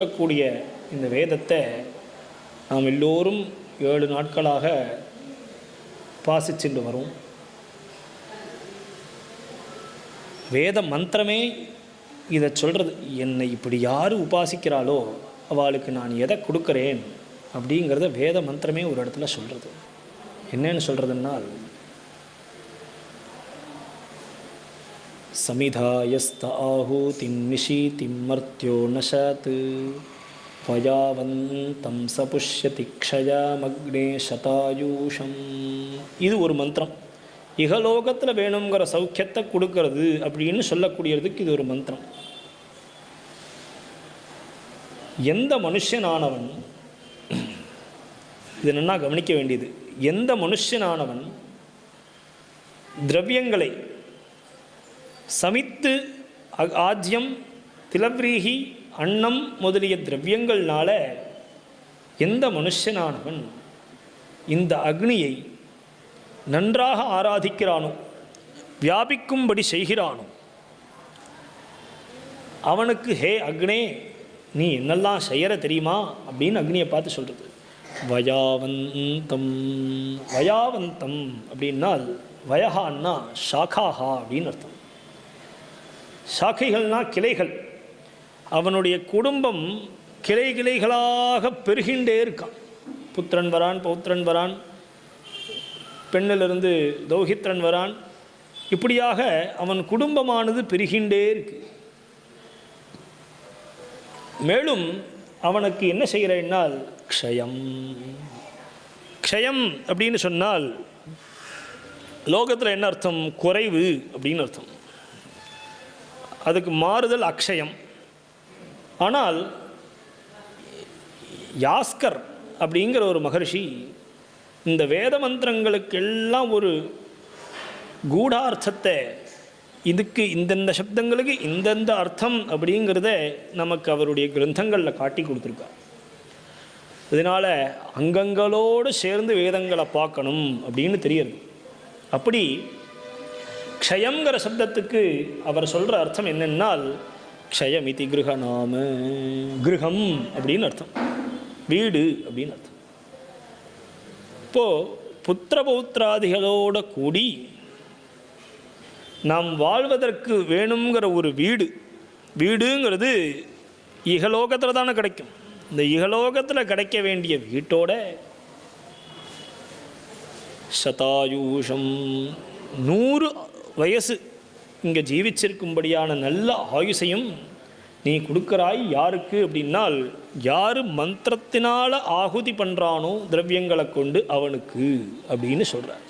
இருக்கக்கூடிய இந்த வேதத்தை நாம் எல்லோரும் ஏழு நாட்களாக வாசிச்சுட்டு வரும். வேத மந்திரமே இதை சொல்கிறது என்னை இப்படி யார் உபாசிக்கிறாளோ அவளுக்கு நான் எதை கொடுக்குறேன்? அப்படிங்கிறத வேத மந்திரமே ஒரு இடத்துல சொல்கிறது என்னன்னு சொல்கிறதுனால் சமிதாயஸ்த आहूतिं निशीतिं मर्त्यो नशात् பயாவந்தம் சபுஷ்யதி க்ஷயாமக்னே சதாயூஷம் இது ஒரு மந்திரம். இகலோகத்தில் வேணுங்கிற சௌக்கியத்தை கொடுக்கறது அப்படின்னு சொல்லக்கூடியதுக்கு இது ஒரு மந்திரம். எந்த மனுஷனானவன் இது நல்லா கவனிக்க வேண்டியது. எந்த மனுஷனானவன் திரவியங்களை சமித்து அ- ஆஜ்யம் திலவ்ரீகி அன்னம் முதலிய திரவியங்கள்னால எந்த மனுஷனானவன் இந்த அக்னியை நன்றாக ஆராதிக்கிறானோ வியாபிக்கும்படி செய்கிறானோ அவனுக்கு ஹே அக்னே நீ என்னெல்லாம் செய்யற தெரியுமா? அப்படின்னு அக்னியை பார்த்து சொல்கிறது வயாவந்தம் வயாவந்தம் அப்படின்னால் வயஹான்னா ஷாகாஹா அப்படின்னு அர்த்தம். சாக்கைகள்னா கிளைகள். அவனுடைய குடும்பம் கிளை கிளைகளாக பெருகின்றே இருக்கான். புத்திரன் வரான் பௌத்திரன் வரான் பெண்ணிலிருந்து தௌஹித்ரன் வரான். இப்படியாக அவன் குடும்பமானது பெருகின்றே இருக்கு. மேலும் அவனுக்கு என்ன செய்கிறேன்னால் க்ஷயம். க்ஷயம் அப்படின்னு சொன்னால் லோகத்தில் என்ன அர்த்தம்? குறைவு அப்படின்னு அர்த்தம். அதுக்கு மாறுதல் அக்ஷயம். ஆனால் யாஸ்கர் அப்படிங்கிற ஒரு மகர்ஷி இந்த வேத மந்திரங்களுக்கெல்லாம் ஒரு கூடார்த்தத்தை இதுக்கு இந்தந்த சப்தங்களுக்கு இந்தந்த அர்த்தம் அப்படிங்கிறத நமக்கு அவருடைய கிரந்தங்களில் காட்டி கொடுத்துருக்கார். இதனால் அங்கங்களோடு சேர்ந்து வேதங்களை பார்க்கணும் அப்படின்னு தெரியுது. அப்படி க்ஷயங்கிற சப்தத்துக்கு அவர் சொல்கிற அர்த்தம் என்னென்னால் க்ஷயமிதி கிருஹநாம கிருஹம் அப்படின்னு அர்த்தம். வீடு அப்படின்னு அர்த்தம். இப்போது புத்திரபௌத்திராதிகளோட கூடி நாம் வாழ்வதற்கு வேணுங்கிற ஒரு வீடு வீடுங்கிறது இகலோகத்தில் தானே கிடைக்கும். இந்த இகலோகத்தில் கிடைக்க வேண்டிய வீட்டோட சதாயூஷம் நூறு வயசு. இங்கே ஜீவிச்சிருக்கும்படியான நல்ல ஆயுசையும் நீ கொடுக்குறாய் யாருக்கு அப்படின்னால் யார் மந்திரத்தினால் ஆகுதி பண்ணுறானோ திரவியங்களை கொண்டு அவனுக்கு அப்படின்னு சொல்கிறார்